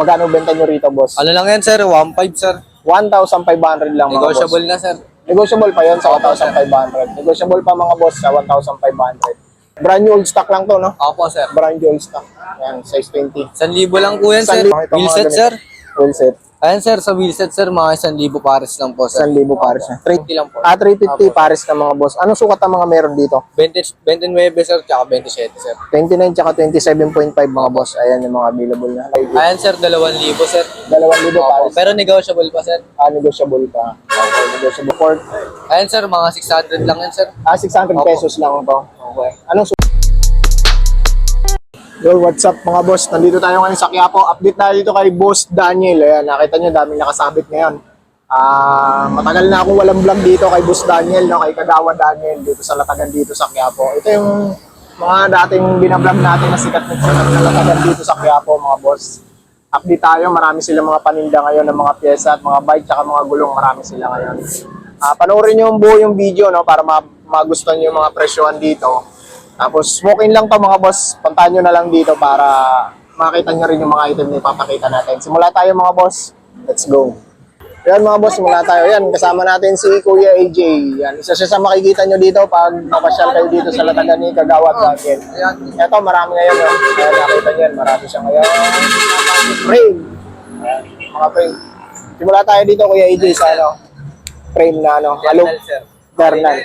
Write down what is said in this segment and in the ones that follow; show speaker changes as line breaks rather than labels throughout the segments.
Magkano benta nyo rito, boss?
Ano lang yan, sir? 1.5, sir.
1,500 lang mga boss.
Negotiable na, sir.
Negotiable pa yon sa 1,500. Negotiable pa mga boss sa 1,500. Brand new old stock lang to, no?
Opo, sir.
Brand new old stock. Yan, size 20.
1,000 lang po yan, sir.
1,000 Ito, mga
Wheelset,
ganito.
sir.
Full set.
Ayan, sir. Sa wheelset, sir, mga 1,000 pares lang po, sir.
1,000 pares na.
20 lang po.
Ah, 350 pares na mga boss. Anong sukat ang mga meron dito?
20, 29, sir, tsaka 27, sir.
29 tsaka 27.5 mga boss. Ayan yung mga available na.
Ayan, sir, 2,000, sir.
2,000
Opo.
pares.
Pero negotiable pa, sir.
Ah, negotiable pa. Okay, negotiable. For,
Ayan, sir, mga 600 lang yan, sir.
ah, 600
Opo.
pesos lang ito. Okay. Anong su- Yo, what's up mga boss? Nandito tayo ngayon sa Quiapo. Update tayo dito kay Boss Daniel. Ayan, nakita nyo, daming nakasabit ngayon. Ah, matagal na akong walang vlog dito kay Boss Daniel, no, kay Kagawa Daniel dito sa Latagan dito sa Quiapo. Ito yung mga dating binablog natin na sikat na na Latagan dito sa Quiapo, mga boss. Update tayo, marami silang mga paninda ngayon ng mga pyesa at mga bike tsaka mga gulong, marami sila ngayon. Ah, panoorin nyo yung buo yung video no para ma magustuhan nyo yung mga presyohan dito. Tapos walk-in lang to mga boss. Puntahan nyo na lang dito para makita nyo rin yung mga item na ipapakita natin. Simula tayo mga boss. Let's go. Yan mga boss, simula tayo. Yan, kasama natin si Kuya AJ. Yan, isa siya sa makikita nyo dito pag napasyal kayo dito sa Latagan ni Kagawad Daniel.
Ayan.
Ito, marami ngayon. No? Ayan, nakita nyo yan. Marami siya ngayon. Frame. Ayan, mga frame. Simula tayo dito, Kuya AJ, sa ano, frame na ano, halo.
Eternal,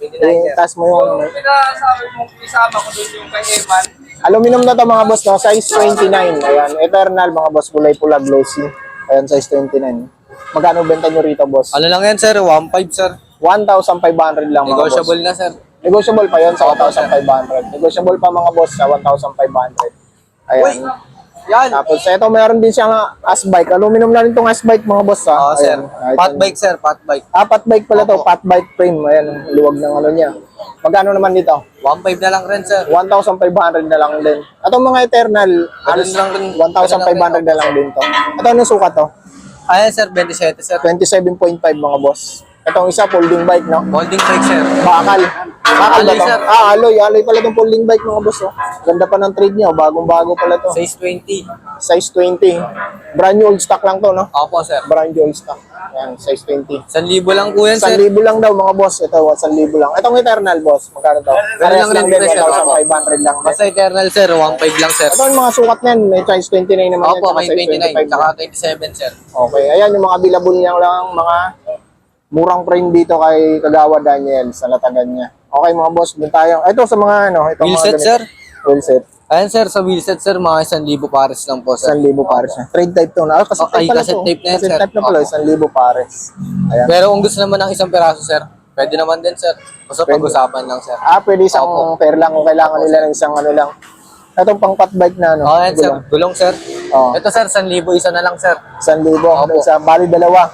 sir.
Eternal.
sir. 29, sir.
tas mo yung
Pinasabi mo, isama ko doon yung kay Eman.
Aluminum na to mga boss, no? size 29. Ayan, Eternal mga boss, kulay pula glossy. Ayan, size 29. Magkano benta nyo rito, boss?
Ano lang yan, sir? 1.5, sir.
1,500 lang mga
Negotiable
boss.
na, sir.
Negotiable pa yon sa 1,500. Negotiable pa mga boss sa 1,500. Ayan.
Yan.
Tapos ito meron din siyang as bike. Aluminum na rin tong as bike mga boss.
Oo,
Ha?
sir.
Ayan. Kahit
Pat
yan.
bike, sir. Pat bike.
Ah, pat bike pala to.
Opo.
Pat bike frame. Ayan, luwag ng ano niya. Magkano naman dito?
1.5 na lang rin, sir.
1,500 na lang din. Itong mga Eternal,
Ganun lang rin.
1,500 na lang din to. Ito ano sukat to?
Ayan, sir. 27, sir.
27.5 mga boss. Itong isa, folding bike, no?
Holding bike, sir.
Bakal. Bakal ba
Alloy, sir.
Ah, alloy. Alloy pala itong folding bike mga boss, oh. Ganda pa ng trade niya. Bagong-bago pala to.
Size 20.
Size 20. Brand new old stock lang to, no?
Opo, sir.
Brand new old stock. Yan, size 20.
1,000 lang po yan, sir.
1,000 lang daw mga boss. Ito, 1,000 lang. Itong Eternal, boss. Magkano to? Parehas
lang rin presyo,
1,500 lang.
Basta Eternal, sir. 1.5 lang, sir.
Ito yung mga sukat niyan. May size 29 naman.
Opo, may
size
29.
25
Tsaka 27, sir.
Okay, ayan yung mga available niya lang mga murang frame dito kay Kagawa Daniel sa latagan niya. Okay mga boss, dun tayo. Ito sa mga ano, ito
Wheelset,
mga
sir.
Wheelset.
Ayan, sir. Sa wheelset, sir. Mga 1,000 pares lang po, sir.
1,000 pares na. Trade type to na. Ah, kasi
Oh, ay,
pala
cassette
to.
tape na yan,
Cassette
sir.
type na pala,
Opo.
1,000 pares. Ayan.
Pero kung gusto naman ng isang peraso, sir, pwede naman din, sir. Basta
Pwede.
pag-usapan lang, sir.
Ah, pwede isang
Opo.
pair lang kung kailangan nila ng isang ano lang. Itong pang pat bike na ano.
Oh, ayan, sir.
Gulong.
Gulong, sir.
Oh.
Ito, sir. 1,000 isa na lang, sir.
1,000.
Opo.
Isa, bali dalawa.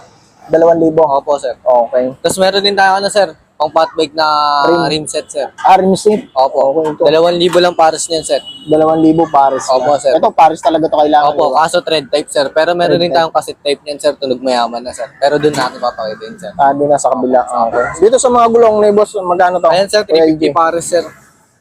2,000.
Opo, sir.
Okay.
Tapos meron din tayo, ano, sir, pang pot bike na
Rim.
rim set, sir.
Ah, rim seat.
Opo.
Okay, ito.
2,000 lang pares niyan, sir.
2,000 pares.
Opo,
na.
sir.
Ito, pares talaga to kailangan.
Opo,
di ba?
kaso thread type, sir. Pero meron
Thread
din tayong cassette type niyan, sir. Tunog mayaman na, sir. Pero doon natin papakita yun, sir.
Ah, doon na sa kabila. Okay. Dito sa mga gulong ni boss, magkano to?
Ayan, sir.
Kuya
350
AJ?
pares, sir.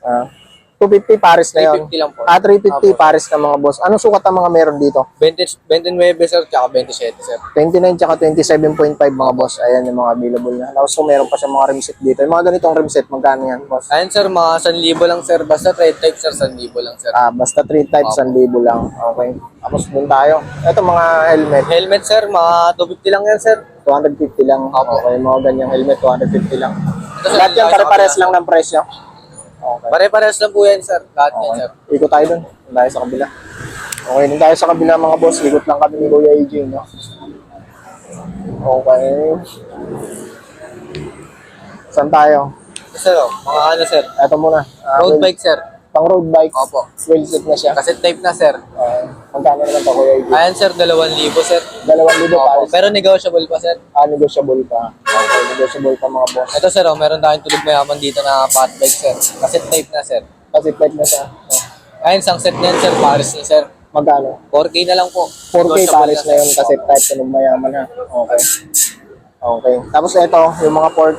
Ah, 250 pares na yun.
350 lang po.
Ah, 350 pares na mga boss. Anong sukat ang mga meron dito?
20, 29, sir, tsaka 27, sir.
29 tsaka 27.5 mga boss. Ayan yung mga available na. Tapos kung meron pa siya mga rim set dito. Yung mga ganitong rim set, magkano yan, boss?
Ayan, sir. Mga 1,000 lang, sir. Basta thread type, sir. 1,000 lang, sir.
Ah, basta 3 types, 1,000 lang. Okay. Tapos dun tayo. Ito mga helmet.
Helmet, sir. Mga 250 lang yan, sir.
250 lang.
Opo.
Okay, mga ganyang helmet, 250 lang. Lahat yan, pare-pares lang ng presyo. Okay.
Pare-pares lang po yan, sir. Lahat yan,
Okay.
sir.
Ikot tayo dun. Tayo sa kabila. Okay, dun tayo sa kabila mga boss. Ikot lang kami ni Kuya AJ, no? Okay. Saan tayo?
Ito, sir, oh. Mga ano, sir.
Eto muna.
Road bike, sir.
Pang road bike.
Opo.
Wheel set na siya.
Cassette type na, sir.
Okay. Magkano naman to, Kuya AJ?
Ayan, sir. 2,000, sir.
2,000
Opo.
pares.
Pero negotiable pa, sir.
Ah, negotiable pa. Okay, negotiable pa mga boss.
Ito, sir, oh. Meron tayong tulog mayaman dito na pot bike, sir. Cassette type na, sir.
Kasi plate na siya. Oh.
Ayun, isang set niyan, sir. Pares na, sir.
Magkano?
4K na lang po.
4K
Negotiable
pares na yun kasi type tunog mayaman ha. Okay. Okay. Tapos ito, yung mga port.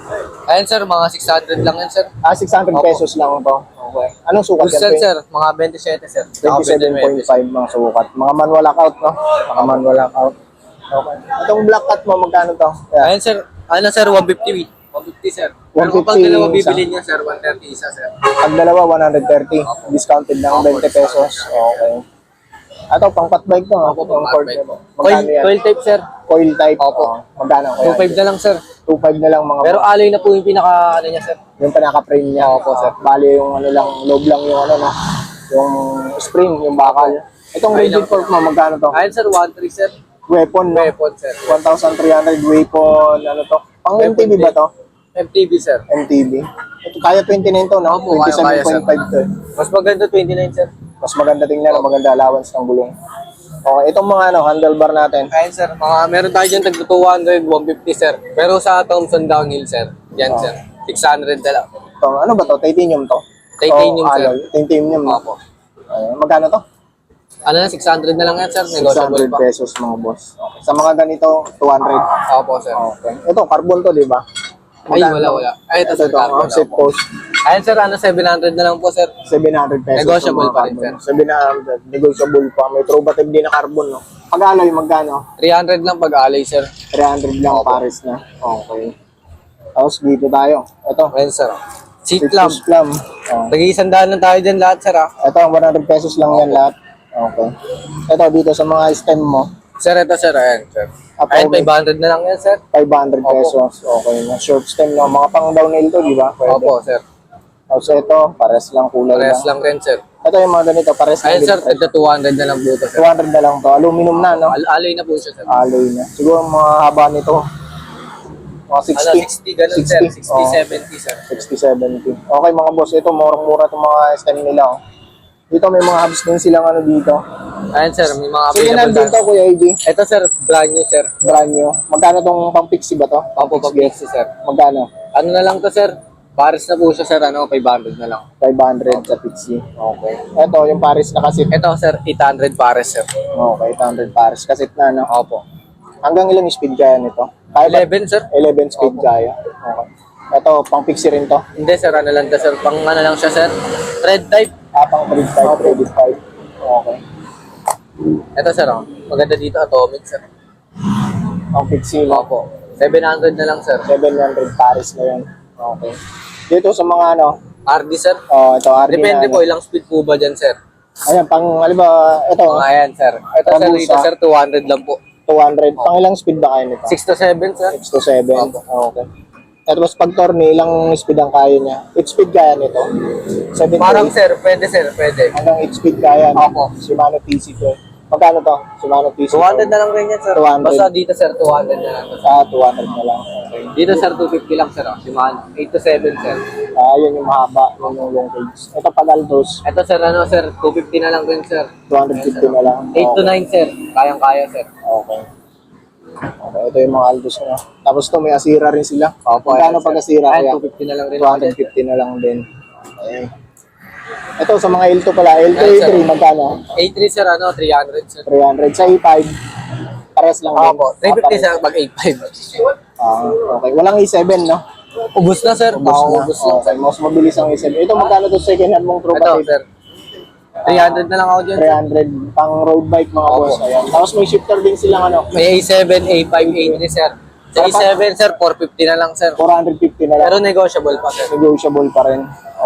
Ayun sir, mga 600 lang yan sir.
Ah, 600
Opo.
pesos lang to. Okay. Anong sukat yan?
sir,
Pe?
sir. Mga 27 sir. Saka
27.5 mga sukat. Mga manual lockout, no? Mga manual lockout. Okay. Itong black cut mo, magkano to? Yeah.
Ayun sir, ano sir, 150. 150 sir. Pero
150
kapag dalawa bibili niya sir, 130 isa sir.
Pag dalawa, 130. Discounted lang, 20 pesos. Okay. Ito, pang pat bike to. no?
Opo,
Yung
pang hardback.
mo.
Coil, type sir.
Coil type.
Opo.
Oh, magkano? kaya?
2.5 na lang sir.
2.5 na lang mga
Pero alloy na po yung pinaka ano niya sir.
yung pinaka-frame niya.
Opo, sir.
Bali yung ano lang, loob lang yung ano na, yung spring, yung bakal. Itong
lang.
fork mo, magkano to?
Ayun sir, 1.3 sir.
Weapon, no?
Weapon sir.
1,300 weapon, ano to? Pang MTB ba to?
MTB sir.
MTB. Ito, kaya 29 to, no?
Opo, kaya- kaya, sir.
27.5 to.
Mas maganda 29 sir.
Mas maganda tingnan, maganda allowance ng gulong. Okay, itong mga ano, handlebar natin.
Ayun sir, mga meron tayo dyan tag 200, 150 sir. Pero sa Thompson Downhill sir, yan
Oh.
sir. 600 na lang.
Ito, ano ba to? Titanium to?
Titanium,
O,
sir.
alloy? Titanium?
Opo.
Ayun, magkano to?
Ano na, 600 na lang yan sir. Negotiable
600
pa.
pesos mga boss. Okay. Sa mga ganito, 200.
Opo sir.
Okay. Ito, carbon to, di ba?
Ay, wala, wala. Ay,
ito,
sir,
ito,
ako.
post.
Ayun sir, ano, 700 na lang po sir.
700 pesos.
Negotiable pa rin,
carbon. 700. Negotiable pa. May trobatib din na carbon, no? Pag alloy, magkano?
300 lang pag-alay sir.
300 lang pares na. Okay. Tapos dito tayo. Ito.
Ayun sir. Seat lamp.
Citrus plum. Oh.
Tag-iisang daan lang tayo dyan lahat sir ah.
Ito, 100 pesos lang yan lahat. Okay. Ito, dito sa mga stem mo,
Sir, ito sir, ayan sir.
May-
500 na lang yan sir.
500
Opo.
pesos. Okay na. Short stem, no? Mga pang downhill to, di ba? Pwede.
Opo sir.
Tapos ito, pares lang kulay
Parehas
lang.
lang rin sir.
Ito yung mga ganito, pares lang.
Ayun
din
sir, ito 200 na lang po ito sir.
200 na lang to. Aluminum na, no?
Al alloy na po siya sir.
Alloy na. Siguro ang mga haba nito, mga 60.
Ano, 60 ganun sir. 60,
Oo.
70 sir.
60, 70. Okay mga boss, ito murang-mura itong mga stem nila. Oh. Dito may mga hubs din silang ano dito.
Ayun sir, may mga
Sige na
available
dito
tayo.
Kuya AJ.
Ito sir, brand new sir.
Brand new. Magkano tong pang pixie ba to?
Opo, pag Pixie sir.
Magkano?
Ano na lang to sir? Paris na po siya sir, ano, 500 na lang.
500 sa pixie. Okay. Ito yung Paris na kasit.
Ito sir, 800 Paris sir.
Okay, 800 Paris kasit na no.
Opo.
Hanggang ilang speed kaya nito? Kaya ba?
11 sir?
11 speed kaya. Okay. Ito, pang pixie rin to.
Hindi sir, ano lang to sir. Pang ano lang siya sir. Red type.
Ah, pang 35, 35. Okay.
Ito sir, oh. maganda dito, atomic sir.
Pang pixie no?
Opo. 700 na lang sir.
700 Paris na yun. Okay. Dito sa mga ano,
RD sir.
oh, ito, RD
Depende
na,
po,
ano.
ilang speed po ba dyan sir?
Ayan, pang, alam ba, ito,
Mga ayan sir. Ito sir, dito sir, 200 lang po.
200. Pang ilang speed ba kaya nito?
6 to 7 sir.
6 to 7.
Opo.
Okay. At mas pag torni, ilang speed ang kaya niya? 8 speed kaya nito? 7 to
Parang
8.
sir, pwede sir, pwede.
Hanggang 8 speed kaya.
Opo.
Shimano TC to. Magkano to? Shimano TC.
200 na lang rin yan sir.
200.
Basta dito sir, 200 na lang.
Sa 200 na lang. Okay.
Dito sir, 250 lang sir. Shimano. 8 to 7 sir.
Ah, yun yung mahaba, yun yung long range. Ito pag Altos,
Ito sir, ano sir, 250 na lang rin sir.
250 na lang.
8 to
Okay.
9 sir. Kayang-kaya sir.
Okay. Okay, ito yung mga Altos na. Tapos to may Asira rin sila.
Opo.
Magkano pag
sir.
Asira?
Ayan,
Kaya
250 na lang rin. ako dyan, sir.
250 na lang din. Okay. Ito sa mga L2 pala, L2
Ayan, sir.
A3 magkano?
A3 sir, ano, 300 sir.
300 sa A5. Pares lang din.
Opo, 350
Ah,
sir, pag 85.
Ah, okay. Walang A7, no?
Ubus na sir.
Ubus na.
ubus na.
Okay, mas mabilis ang A7. Ito magkano to second hand mong True
Ito sir. 300 na lang ako dyan. sir.
300 pang road bike mga
Opo.
boss. Ayan. Tapos may shifter din silang ano,
May A7, A5, A3 sir. Sa A7 sir, 450 na lang sir.
450 na lang.
Pero negotiable pa sir.
negotiable pa rin.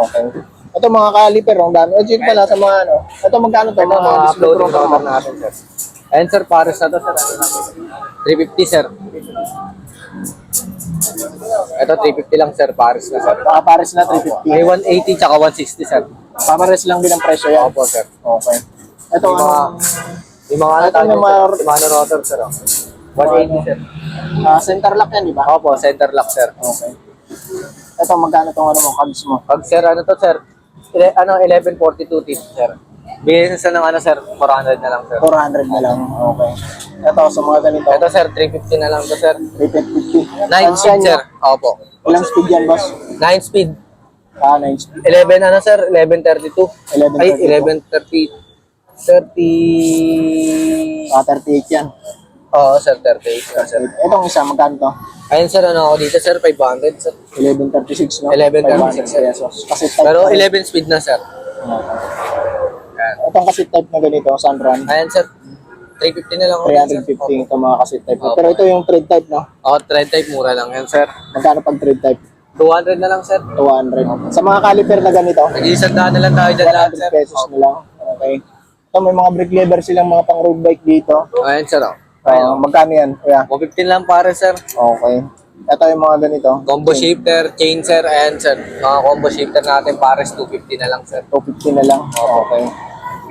Okay. Ito mga caliper, ang dami. O, pala sa mga ano. Ito magkano to?
Ito
Mga,
mga
display
uploading
rotor
natin sir. Ayan sir, pares na to sir. Ano natin? 350 sir. Ito 350 lang sir, pares na sir.
Nakapares na
May
350.
180 tsaka 160 sir.
Papares lang din ang presyo yan.
Opo sir.
Okay. Ito
Yung mga,
ano,
yung mga ano tayo
yung
sir.
mga-
Shimano rotor sir. oh. 180 sir.
ah, center lock yan, di ba?
Opo, center lock sir.
Okay. Ito magkano tong ano mo, cogs mo?
Pag sir, ano to sir? Ele, ano, 1142 tip sir. Bigyan sa ng ano sir, 400 na lang sir.
400 na lang. Okay. Ito sa mga ganito,
Ito sir, 350 na lang to sir.
350.
9 speed sir. Opo.
Ilang speed yan, boss?
9 speed.
Ah, 9 speed.
11 ano sir, 1132.
1132.
Ay, 1130. 30...
Ah, 38 yan.
Oo, sir, 38 na, sir.
Itong isa, magkano to?
Ayun, sir, ano ako dito, sir, 500, sir.
1136, no?
1136,
500 pesos. Kasi type
Pero
na-
11 speed na, sir. Ayan.
Itong kasi type na ganito, Sunrun.
Ayan, sir. 350 na lang ako.
350 itong mga kasi type.
Opo.
Pero ito yung thread type, no?
Oo, thread type, mura lang yan, sir.
Magkano pag thread type?
200 na lang, sir.
200. Sa mga caliper na ganito,
Nag-iisang daan na lang tayo dyan lahat,
100
sir.
pesos na lang. Okay. Ito may mga brake lever silang mga pang road bike dito.
Ayan, sir. oh.
Uh,
Ayan.
magkano yan? Kuya?
115 lang pare, sir.
Okay. Ito yung mga ganito.
Combo shifter, chain, sir. Ayan, sir. Mga combo shifter natin, pares 250 na lang, sir.
250 na lang. Okay.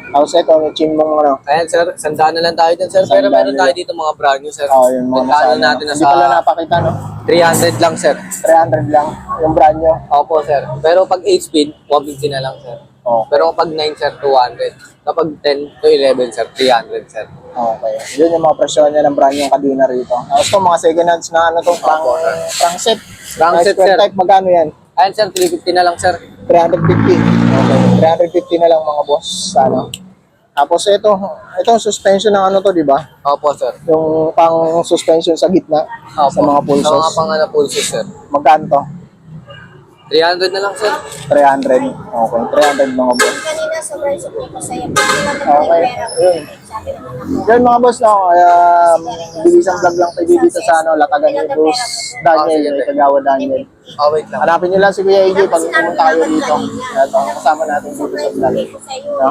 Tapos ito, may chin mong ano.
Ayan, sir. Sandaan na lang tayo dyan, sir. Pero
Sandaan
meron
na
tayo dito mga brand new, sir.
Oh, yun mga
Nagkano
nasa,
natin na
Hindi pala
sa
napakita, no?
300 lang, sir.
300 lang. Yung brand nyo.
Opo, sir. Pero pag 8 speed, 150 na lang, sir.
Okay.
Pero kapag 9, sir, 200. Kapag 10 to 11, sir, 300, sir.
Okay. Yun yung mga presyo niya ng brand yung kadina rito. Tapos ito, mga second hands na ano to, pang,
Opo, sir.
pang set.
Pang set, sir.
type, magkano yan?
Ayan, sir, 350 na lang, sir.
350. Okay. 350 na lang mga boss. Ano. Tapos ito, ito suspension ng ano to, di ba?
Opo, sir.
Yung pang suspension sa gitna
Opo.
sa mga
Sa mga pang ano, pulsos, sir.
Magkano to?
300 na lang, sir.
300. Okay, 300 mga boss.
Kanina sobrang support ko sa'yo. Naman
Okay. Yun.
Sabi naman ako.
Yan mga boss, no, um, bilisang vlog lang tayo dito sa ano, Latagan ni Bruce Daniel, may Kagawa Daniel.
Oh, wait lang.
Hanapin nyo lang si Kuya AJ pag pumunta kayo dito. At ang kasama natin dito sa vlog. No?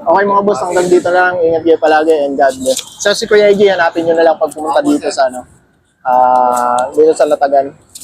Okay mga boss, hanggang dito lang. Ingat kayo palagi and God bless. So si Kuya AJ, hanapin nyo na lang pag pumunta dito sa ano, ah dito sa Latagan.